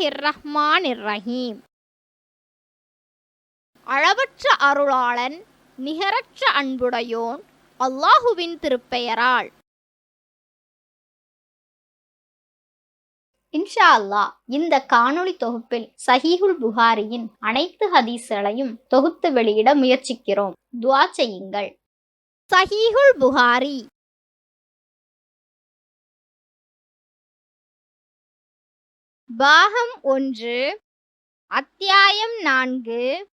பிஸ்மில்லாஹிர் ரஹ்மானிர் ரஹீம் அளவற்ற அருளாளன் நிகரற்ற அன்புடையோன் அல்லாஹுவின் திருப்பெயரால். இன்ஷா அல்லா இந்த காணொளி தொகுப்பில் சஹீஹுல் புகாரியின் அனைத்து ஹதீஸ்களையும் தொகுத்து வெளியிட முயற்சிக்கிறோம். துவா செய்யுங்கள். சஹீஹுல் புகாரி. பாகம் ஒன்று அத்தியாயம் நான்கு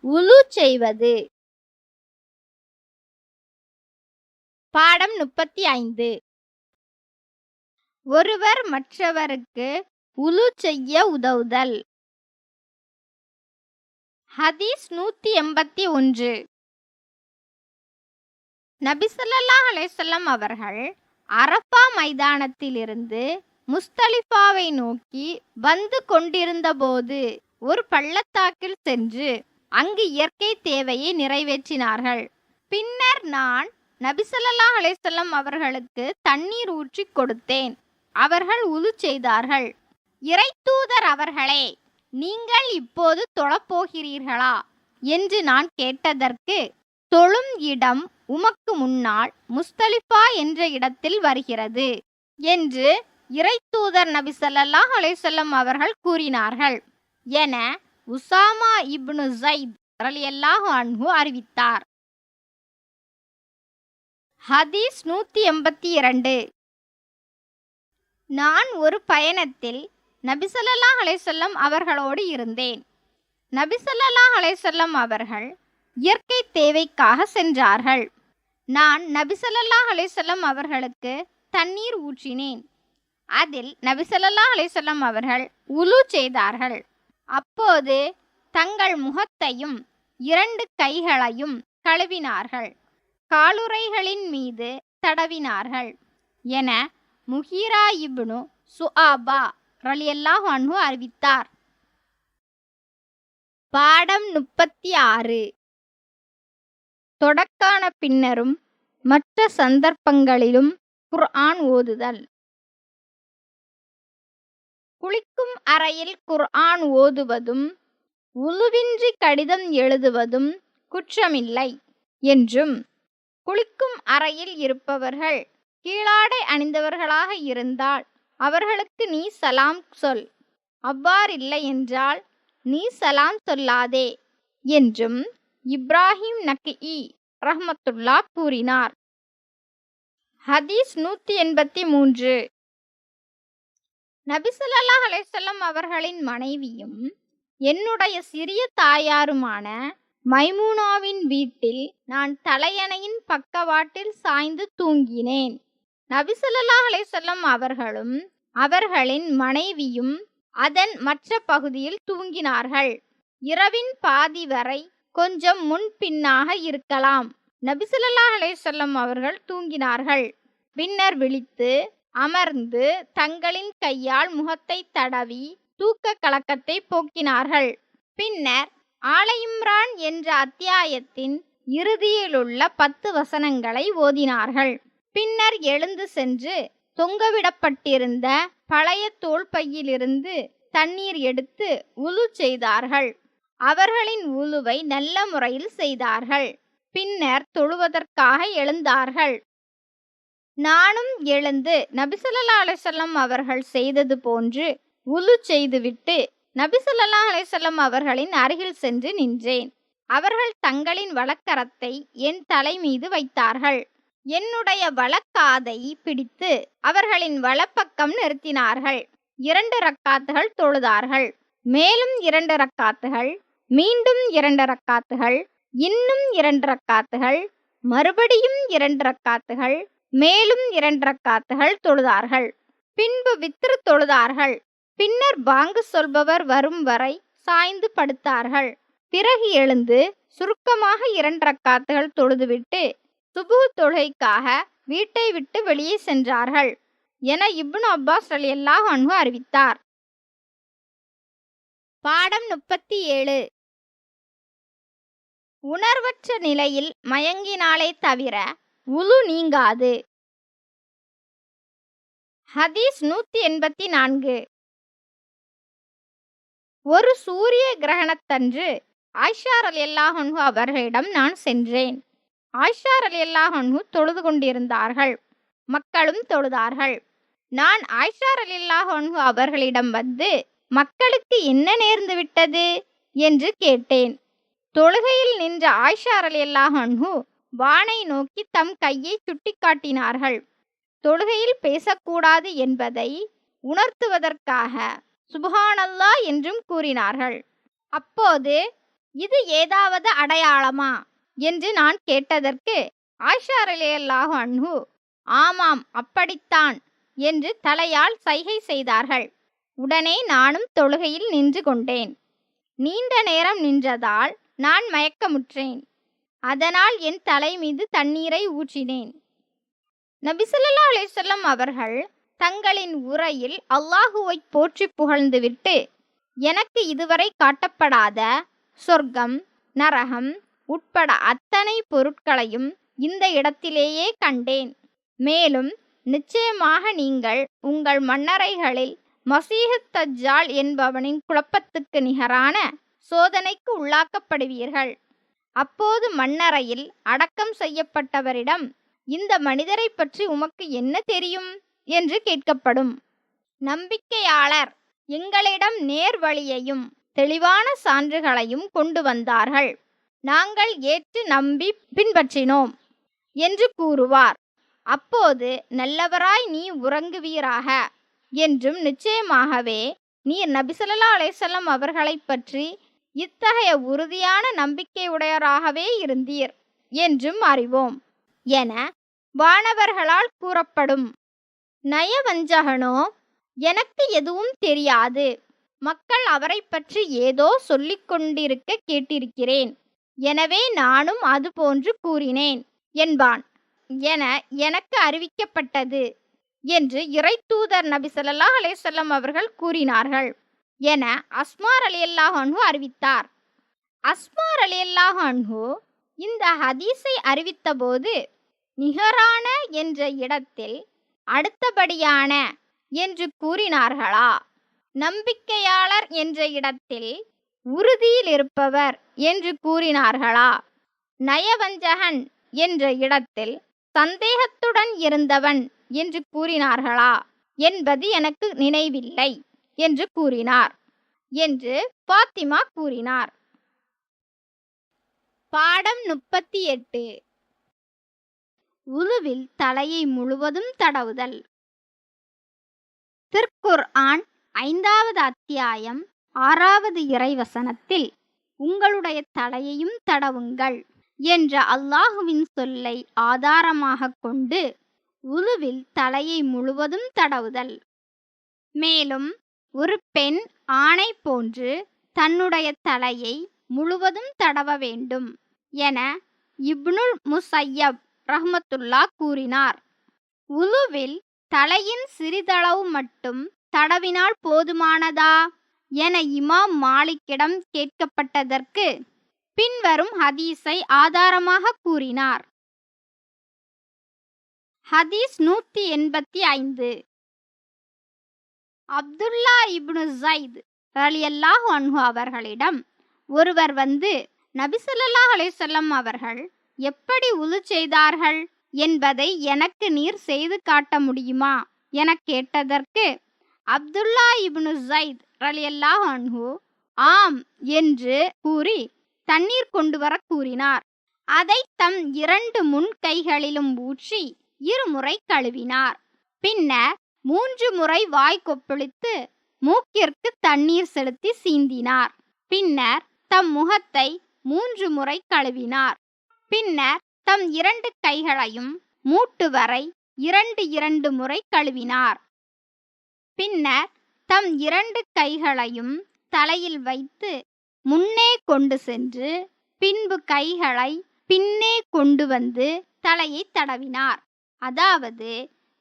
உலு செய்வது. பாடம் முப்பத்தி ஐந்து. ஒருவர் மற்றவருக்கு உலு செய்ய உதவுதல். ஹதீஸ் நூத்தி எண்பத்தி ஒன்று. நபிசல்லா அலைசல்லம் அவர்கள் அரப்பா மைதானத்திலிருந்து முஸ்தலிஃபாவை நோக்கி வந்து கொண்டிருந்தபோது ஒரு பள்ளத்தாக்கில் சென்று அங்கு இயற்கை தேவையை நிறைவேற்றினார்கள். பின்னர் நான் நபிசல்லா அலைசல்லம் அவர்களுக்கு தண்ணீர் ஊற்றி கொடுத்தேன். அவர்கள் உது செய்தார்கள். இறைத்தூதர் அவர்களே நீங்கள் இப்போது தொழப்போகிறீர்களா? என்று நான் கேட்டதற்கு தொழும் இடம் உமக்கு முன்னால் முஸ்தலிஃபா என்ற இடத்தில் வருகிறது என்று இறைத்தூதர் நபி சல்லாஹ் அலைஹி அவர்கள் கூறினார்கள். என உசாமா இப்னு ஜைத் ரலியல்லாஹு அன்ஹு அறிவித்தார். ஹதீஸ் நூத்தி எண்பத்தி இரண்டு. நான் ஒரு பயணத்தில் நபிசல்லாஹ் அலைசல்லம் அவர்களோடு இருந்தேன். நபிசல்லாஹ் அலைசல்லம் அவர்கள் இயற்கை தேவைக்காக சென்றார்கள். நான் நபிசல்லாஹ் அலைசல்லம் அவர்களுக்கு தண்ணீர் ஊற்றினேன். அதில் நபிசல்லா அலிசல்லம் அவர்கள் உலு செய்தார்கள். அப்போது தங்கள் முகத்தையும் இரண்டு கைகளையும் கழுவினார்கள். காலுறைகளின் மீது தடவினார்கள். என முஹீரா இப்னு சுஆபா ரலியல்லா அன்ஹு அறிவித்தார். பாடம் முப்பத்தி ஆறு. தொடக்கான பின்னரும் மற்ற சந்தர்ப்பங்களிலும் குர்ஆன் ஓதுதல். குளிக்கும் அறையில் குர்ஆன் ஓதுவதும் உழுவின்றி கடிதம் எழுதுவதும் குற்றமில்லை என்றும். குளிக்கும் அறையில் இருப்பவர்கள் கீழாடை அணிந்தவர்களாக இருந்தால் அவர்களுக்கு நீ சலாம் சொல். அவ்வாறில்லை என்றால் நீ சலாம் சொல்லாதே என்றும் இப்ராஹிம் நக்இ ரஹ்மத்துல்லா கூறினார். ஹதீஸ் நூத்தி எண்பத்தி மூன்று. நபிசல்லா அலைசல்லம் அவர்களின் மனைவியும் என்னுடைய சிறிய தாயாருமான மைமூனாவின் வீட்டில் நான் தலையணையின் பக்கவாட்டில் சாய்ந்து தூங்கினேன். நபிசல்லா அலைசல்லம் அவர்களும் அவர்களின் மனைவியும் அதன் மற்ற பகுதியில் தூங்கினார்கள். இரவின் பாதி வரை கொஞ்சம் முன் பின்னாக இருக்கலாம். நபிசல்லா அலைசல்லம் அவர்கள் தூங்கினார்கள். பின்னர் விழித்து அமர்ந்து தங்களின் கையால் முகத்தை தடவி தூக்க கலக்கத்தை போக்கினார்கள். பின்னர் ஆலயிம்ரான் என்ற அத்தியாயத்தின் இறுதியிலுள்ள பத்து வசனங்களை ஓதினார்கள். பின்னர் எழுந்து சென்று தொங்கவிடப்பட்டிருந்த பழைய தோல் பையிலிருந்து தண்ணீர் எடுத்து உலு செய்தார்கள். அவர்களின் உலுவை நல்ல முறையில் செய்தார்கள். பின்னர் தொழுவதற்காக எழுந்தார்கள். நானும் எழுந்து நபிசல்லா அலைசல்லம் அவர்கள் செய்தது போன்று உலு செய்துவிட்டு நபிசல்லா அலைசல்லம் அவர்களின் அருகில் சென்று நின்றேன். அவர்கள் தங்களின் வழக்கரத்தை என் தலை மீது வைத்தார்கள். என்னுடைய வழக்காதை பிடித்து அவர்களின் வலப்பக்கம் நிறுத்தினார்கள். இரண்டு ரக்காத்துகள் தொழுதார்கள். மேலும் இரண்டு ரக்காத்துகள் மீண்டும் இரண்டு ரக்காத்துகள் இன்னும் இரண்டு ரக்காத்துகள் மறுபடியும் இரண்டு ரக்காத்துகள் மேலும் இரண்டு ரக்காத்துகள் தொழுதார்கள். பின்பு வித்திரு தொழுதார்கள். பின்னர் பாங்கு சொல்பவர் வரும் வரை சாய்ந்து படுத்தார்கள். பிறகு எழுந்து சுருக்கமாக இரண்டு ரக்காத்துகள் தொழுதுவிட்டு சுபு தொழுகைக்காக வீட்டை விட்டு வெளியே சென்றார்கள். என இப்னு அப்பாஸ் அலி அல்லாஹ் அன்பு அறிவித்தார். பாடம் முப்பத்தி ஏழு உணர்வற்ற நிலையில் மயங்கினாலே தவிர உலு நீங்காது. ஹதீஸ் நூத்தி எண்பத்தி நான்கு ஒரு சூரிய கிரகணத்தன்று ஆயிஷார் அலி அல்லாஹன்ஹு அவர்களிடம் நான் சென்றேன். ஆயிஷார் அலி அல்லாஹன்ஹு தொழுது கொண்டிருந்தார்கள். மக்களும் தொழுதார்கள். நான் ஆயிஷார் அலி அல்லாஹன்ஹு அவர்களிடம் வந்து மக்களுக்கு என்ன நேர்ந்து விட்டது? என்று கேட்டேன். தொழுகையில் நின்ற ஆயிஷார் அலி அல்லாஹன்ஹு வானை நோக்கி தம் கையை சுட்டிக்காட்டினார்கள். தொழுகையில் பேசக்கூடாது என்பதை உணர்த்துவதற்காக சுபஹானல்லா என்றும் கூறினார்கள். அப்போது இது ஏதாவது அடையாளமா? என்று நான் கேட்டதற்கு ஆயிஷா ரலியல்லாஹு அன்ஹு ஆமாம் அப்படித்தான் என்று தலையால் சைகை செய்தார்கள். உடனே நானும் தொழுகையில் நின்று கொண்டேன். நீண்ட நேரம் நின்றதால் நான் மயக்கமுற்றேன். அதனால் என் தலை மீது தண்ணீரை ஊற்றினேன். நபிசல்லா அலிசல்லம் அவர்கள் தங்களின் உரையில் அல்லாஹுவை போற்றி புகழ்ந்துவிட்டு எனக்கு இதுவரை காட்டப்படாத சொர்க்கம் நரகம் உட்பட அத்தனை பொருட்களையும் இந்த இடத்திலேயே கண்டேன். மேலும் நிச்சயமாக நீங்கள் உங்கள் மன்னரைகளில் மசீகத் தஜ்ஜால் என்பவனின் குழப்பத்துக்கு நிகரான சோதனைக்கு உள்ளாக்கப்படுவீர்கள். அப்போது மண்ணறையில் அடக்கம் செய்யப்பட்டவரிடம் இந்த மனிதரை பற்றி உமக்கு என்ன தெரியும்? என்று கேட்கப்படும். நம்பிக்கையாளர் எங்களிடம் நேர் வழியையும் தெளிவான சான்றுகளையும் கொண்டு வந்தார்கள். நாங்கள் ஏற்று நம்பி பின்பற்றினோம் என்று கூறுவார். அப்போது நல்லவராய் நீ உறங்குவீராக என்றும் நிச்சயமாகவே நீர் நபிசல்லா அலைசல்லம் அவர்களைப் பற்றி இத்தகைய உறுதியான நம்பிக்கையுடையராகவே இருந்தீர் என்றும் அறிவோம். என வானவர்களால் கூறப்படும் நயவஞ்சகனோ எனக்கு எதுவும் தெரியாது. மக்கள் அவரை பற்றி ஏதோ சொல்லிக் கொண்டிருக்க கேட்டிருக்கிறேன். எனவே நானும் அதுபோன்று கூறினேன் என்பான். என எனக்கு அறிவிக்கப்பட்டது என்று இறைத்தூதர் நபி சொல்லா அலேசல்லம் அவர்கள் கூறினார்கள். என அஸ்மார் அலி அல்லாஹன்ஹு அறிவித்தார். அஸ்மார் அலி அல்லாஹன்ஹு இந்த ஹதீஸை அறிவித்தபோது நிகரான என்ற இடத்தில் அடுத்தபடியான என்று கூறினார்களா? நம்பிக்கையாளர் என்ற இடத்தில் உறுதியில் இருப்பவர் என்று கூறினார்களா? நயவஞ்சகன் என்ற இடத்தில் சந்தேகத்துடன் இருந்தவன் என்று கூறினார்களா? என்பது எனக்கு நினைவில்லை. என்று கூறினார். என்று பாத்திமா கூறினார். பாடம் முப்பத்தி எட்டு உழுவில் தலையை முழுவதும் தடவுதல். திருக்குர் ஆண் ஐந்தாவது அத்தியாயம் ஆறாவது இறைவசனத்தில் உங்களுடைய தலையையும் தடவுங்கள் என்ற அல்லாஹுவின் சொல்லை ஆதாரமாக கொண்டு உலுவில் தலையை முழுவதும் தடவுதல். மேலும் ஒரு பெண் ஆணை போன்று தன்னுடைய தலையை முழுவதும் தடவ வேண்டும் என இப்னுல் முசையப் ரஹ்மத்துல்லா கூறினார். உலுவில் தலையின் சிறிதளவு மட்டும் தடவினால் போதுமானதா? என இமாம் மாலிக்கிடம் கேட்கப்பட்டதற்கு பின்வரும் ஹதீஸை ஆதாரமாக கூறினார். ஹதீஸ் நூற்றி எண்பத்தி ஐந்து. அப்துல்லா இப்னு ஜைத் ரலியல்லாஹு அன்ஹு அவர்களிடம் ஒருவர் வந்து நபிசல்லாஹ் அலைஹிஸ்ஸலாம் அவர்கள் எப்படி உது செய்தார்கள்? என்பதை எனக்கு நீர் செய்து காட்ட முடியுமா? என கேட்டதற்கு அப்துல்லா இப்னு ஜைத் ரலியல்லாஹு அன்ஹு ஆம் என்று கூறி தண்ணீர் கொண்டு வர கூறினார். அதை தம் இரண்டு முன் கைகளிலும் ஊற்றி இருமுறை கழுவினார். பின்னர் மூன்று முறை வாய் கொப்பளித்து மூக்கிற்கு தண்ணீர் செலுத்தி சீந்தினார். பின்னர் தம் முகத்தை மூன்று முறை கழுவினார். பின்னர் தம் இரண்டு கைகளையும் மூட்டு வரை இரண்டு இரண்டு முறை கழுவினார். பின்னர் தம் இரண்டு கைகளையும் தலையில் வைத்து முன்னே கொண்டு சென்று பின்பு கைகளை பின்னே கொண்டு வந்து தலையை தடவினார். அதாவது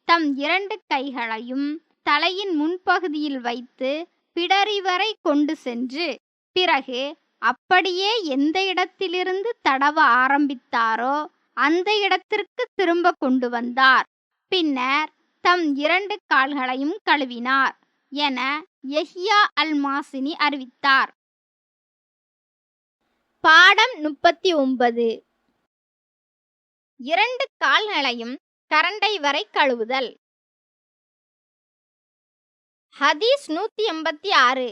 தம் இரண்டு கைகளையும் தலையின் முன்பகுதியில் வைத்து பிடரி வரை கொண்டு சென்று பிறகு அப்படியே எந்த இடத்திலிருந்து தடவ ஆரம்பித்தாரோ அந்த இடத்திற்கு திரும்ப கொண்டு வந்தார். பின்னர் தம் இரண்டு கால்களையும் கழுவினார் என எஹியா அல் மாசினி அறிவித்தார். பாடம் முப்பத்தி ஒன்பது. இரண்டு கால்களையும் கரண்டை வரை கழுவுதல். ஹதீஸ் நூத்தி எண்பத்தி ஆறு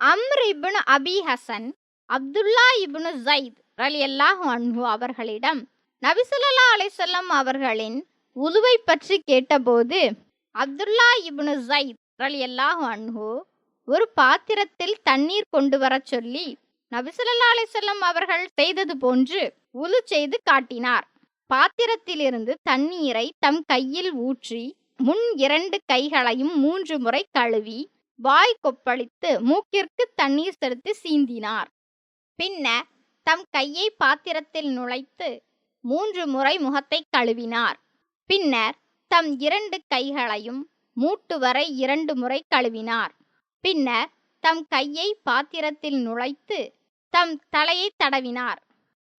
அம்ர் இப்னு அபி ஹசன் அப்துல்லா இபுனு ஜைத் ரலியல்லாஹு அன்ஹு அவர்களிடம் நபிசுல்லா அலைசல்லம் அவர்களின் உதுவை பற்றி கேட்டபோது அப்துல்லா இபுனு ஜைத் ரலியல்லாஹு அன்ஹு ஒரு பாத்திரத்தில் தண்ணீர் கொண்டு வரச் சொல்லி நபிசுல்லா அலைசல்லம் அவர்கள் செய்தது போன்று உலு செய்து காட்டினார். பாத்திரத்திலிருந்து தண்ணீரை தம் கையில் ஊற்றி முன் இரண்டு கைகளையும் மூன்று முறை கழுவி வாய் கொப்பளித்து மூக்கிற்கு தண்ணீர் செலுத்தி சீந்தினார். பின்னர் தம் கையை பாத்திரத்தில் நுழைத்து மூன்று முறை முகத்தை கழுவினார். பின்னர் தம் இரண்டு கைகளையும் மூட்டு வரை இரண்டு முறை கழுவினார். பின்னர் தம் கையை பாத்திரத்தில் நுழைத்து தம் தலையை தடவினார்.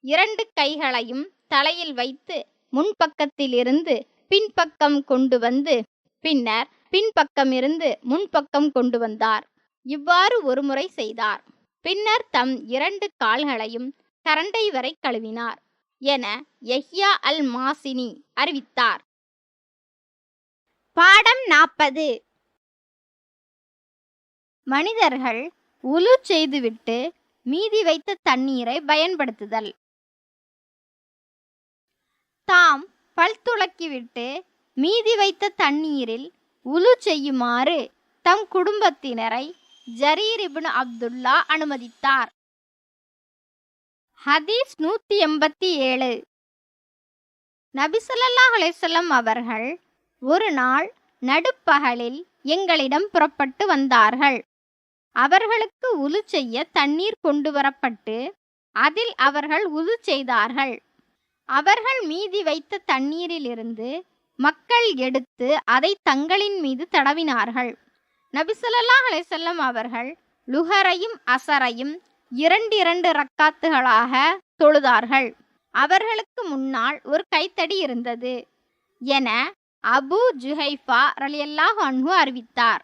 இரண்டு கைகளையும் தலையில் வைத்து முன்பக்கத்திலிருந்து பின்பக்கம் கொண்டு வந்து பின்னர் பின்பக்கமிருந்து முன்பக்கம் கொண்டு வந்தார். இவ்வாறு ஒருமுறை செய்தார். பின்னர் தம் இரண்டு கால்களையும் கரண்டை வரை கழுவினார். என யஹ்யா அல் மாசினி அறிவித்தார். பாடம் நாற்பது. மனிதர்கள் உலு செய்துவிட்டு மீதி வைத்த தண்ணீரை பயன்படுத்துதல். தாம் பல் துளக்கிவிட்டு மீதி வைத்த தண்ணீரில் உலு செய்யுமாறு தம் குடும்பத்தினரை ஜரீர் இபின் அப்துல்லா அனுமதித்தார். ஹதீஸ் நூத்தி எண்பத்தி ஏழு. நபிசல்லாஹ் அலிசல்லம் அவர்கள் ஒரு நாள் நடுப்பகலில் எங்களிடம் புறப்பட்டு வந்தார்கள். அவர்களுக்கு உலு செய்ய தண்ணீர் கொண்டு வரப்பட்டு அதில் அவர்கள் உலு செய்தார்கள். அவர்கள் மீதி வைத்த தண்ணீரிலிருந்து மக்கள் எடுத்து அதை தங்களின் மீது தடவினார்கள். நபிசல்லாஹ் அலைசல்லம் அவர்கள் லுஹரையும் அசரையும் இரண்டு இரண்டு ரக்காத்துகளாக தொழுதார்கள். அவர்களுக்கு முன்னால் ஒரு கைத்தடி இருந்தது என அபு ஜுஹைஃபா ரலியல்லாஹ் அன்ஹு அறிவித்தார்.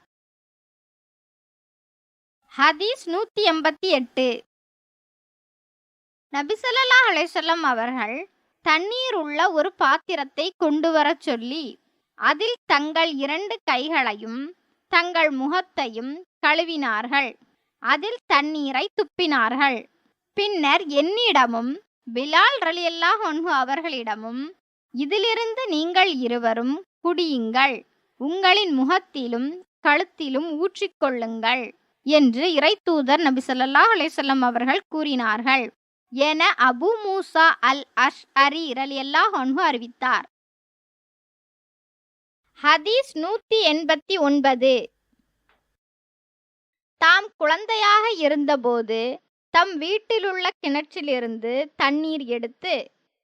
ஹதீஸ் நூற்றி எண்பத்தி எட்டு. நபிசல்லா அலைசல்லம் அவர்கள் தண்ணீர் உள்ள ஒரு பாத்திரத்தை கொண்டு வரச் சொல்லி அதில் தங்கள் இரண்டு கைகளையும் தங்கள் முகத்தையும் கழுவினார்கள். அதில் தண்ணீரை துப்பினார்கள். பின்னர் என்னிடமும் பிலால் ரலியல்லாஹ் ஒன்று அவர்களிடமும் இதிலிருந்து நீங்கள் இருவரும் குடியுங்கள். உங்களின் முகத்திலும் கழுத்திலும் ஊற்றிக்கொள்ளுங்கள் என்று இறைத்தூதர் நபி ஸல்லல்லாஹு அலிசல்லம் அவர்கள் கூறினார்கள். என அபு மூசா அல் அஷ் அரி ரலியல்லாஹு அன்ஹு அறிவித்தார். ஹதீஸ் நூத்தி எண்பத்தி ஒன்பது. தாம் குழந்தையாக இருந்தபோது தம் வீட்டிலுள்ள கிணற்றிலிருந்து தண்ணீர் எடுத்து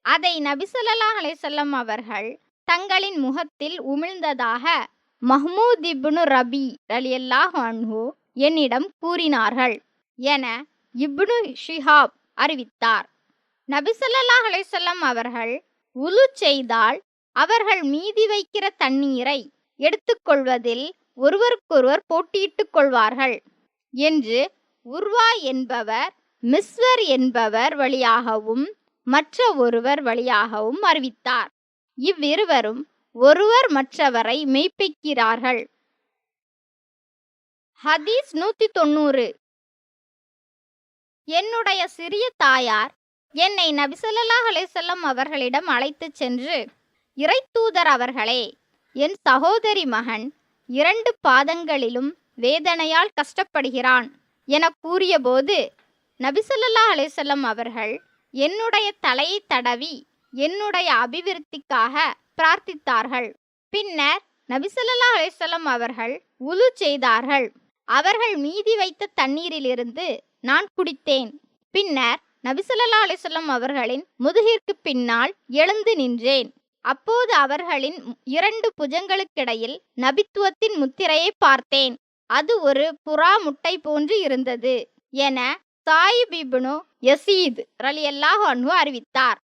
அதை நபிசல்லாஹ் அலைசல்லம் அவர்கள் தங்களின் முகத்தில் உமிழ்ந்ததாக மஹ்மூத் இப்னு ரபி ரலியல்லாஹு அன்ஹு என்னிடம் கூறினார்கள். என இப்னு ஷிஹாப் அறிவித்தார். நபிசல்லாஹ் அலைசல்லம் அவர்கள் உலு செய்தால் அவர்கள் மீதி வைக்கிற தண்ணீரை எடுத்துக்கொள்வதில் ஒருவருக்கொருவர் போட்டியிட்டுக் கொள்வார்கள். என்று உர்வா என்பவர் மிஸ்வர் என்பவர் வழியாகவும் மற்ற ஒருவர் வழியாகவும் அறிவித்தார். இவ்விருவரும் ஒருவர் மற்றவரை மெய்ப்பிக்கிறார்கள். ஹதீஸ் நூத்தி தொண்ணூறு. என்னுடைய சிறிய தாயார் என்னை நபிசல்லாஹ் அலைசல்லம் அவர்களிடம் அழைத்துச் சென்று இறைத்தூதர் அவர்களே என் சகோதரி மகன் இரண்டு பாதங்களிலும் வேதனையால் கஷ்டப்படுகிறான் என கூறியபோது நபிசல்லா அலைசல்லம் அவர்கள் என்னுடைய தலையை தடவி என்னுடைய அபிவிருத்திக்காக பிரார்த்தித்தார்கள். பின்னர் நபிசல்லா அலைசல்லம் அவர்கள் உலு செய்தார்கள். அவர்கள் மீதி வைத்த தண்ணீரிலிருந்து நான் குடித்தேன். பின்னர் நபிசல்லா அலிசல்லம் அவர்களின் முதுகிற்கு பின்னால் எழுந்து நின்றேன். அப்போது அவர்களின் இரண்டு புஜங்களுக்கிடையில் நபித்துவத்தின் முத்திரையை பார்த்தேன். அது ஒரு புறா முட்டை போன்று இருந்தது என சாயிப் இப்னு யசீத் ரலியல்லாஹு அறிவித்தார்.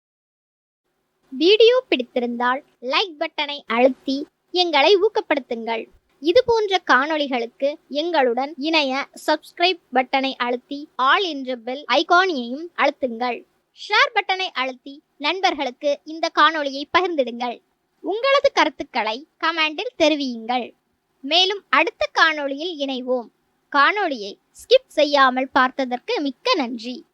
வீடியோ பிடித்திருந்தால் லைக் பட்டனை அழுத்தி எங்களை ஊக்கப்படுத்துங்கள். இது போன்ற காணொளிகளுக்கு எங்களுடன் இணைய சப்ஸ்கிரைப் பட்டனை அழுத்தி ஆல் என்ற பெல் ஐகானியையும் அழுத்துங்கள். ஷேர் பட்டனை அழுத்தி நண்பர்களுக்கு இந்த காணொளியை பகிர்ந்திடுங்கள். உங்களது கருத்துக்களை கமெண்டில் தெரிவியுங்கள். மேலும் அடுத்த காணொளியில் இணைவோம். காணொளியை ஸ்கிப் செய்யாமல் பார்த்ததற்கு மிக்க நன்றி.